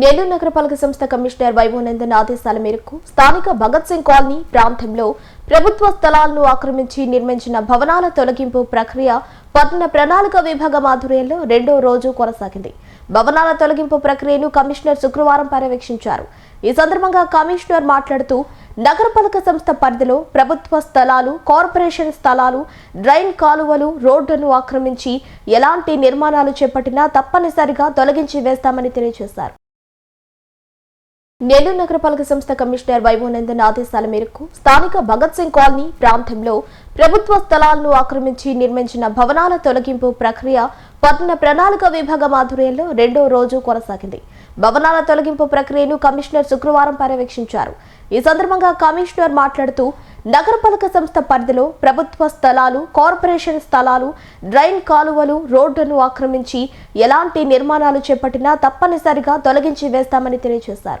నెల్లూరు నగరపాలక సంస్థ కమిషనర్ వైభవనందన్ ఆదేశాల మేరకు స్థానిక భగత్ సింగ్ కాలనీ ప్రాంతంలో ప్రభుత్వ స్థలాలను ఆక్రమించి నిర్మించిన భవనాల తొలగింపు ప్రక్రియ పట్టణ ప్రణాళిక విభాగం ఆధ్వర్యంలో రెండో రోజు కొనసాగింది. భవనాల తొలగింపు ప్రక్రియను కమిషనర్ శుక్రవారం పర్యవేక్షించారు. ఈ సందర్భంగా కమిషనర్ మాట్లాడుతూ నగరపాలక సంస్థ పరిధిలో ప్రభుత్వ స్థలాలు కార్పొరేషన్ స్థలాలు డ్రైన్ కాలువలు రోడ్డును ఆక్రమించి ఎలాంటి నిర్మాణాలు చేపట్టినా తప్పనిసరిగా తొలగించి వేస్తామని తెలియజేశారు. నెల్లూరు నగరపాలక సంస్థ కమిషనర్ వైభవనందన్ ఆదేశాల మేరకు స్థానిక భగత్ సింగ్ కాలనీ ప్రాంతంలో ప్రభుత్వ స్థలాలను ఆక్రమించి నిర్మించిన భవనాల తొలగింపు ప్రక్రియ పట్టణ ప్రణాళిక విభాగం ఆధ్వర్యంలో రెండో రోజు కొనసాగింది. భవనాల తొలగింపు ప్రక్రియను కమిషనర్ శుక్రవారం పర్యవేక్షించారు. ఈ సందర్భంగా కమిషనర్ మాట్లాడుతూ నగరపాలక సంస్థ పరిధిలో ప్రభుత్వ స్థలాలు కార్పొరేషన్ స్థలాలు డ్రైన్ కాలువలు రోడ్డును ఆక్రమించి ఎలాంటి నిర్మాణాలు చేపట్టినా తప్పనిసరిగా తొలగించి వేస్తామని తెలియజేశారు.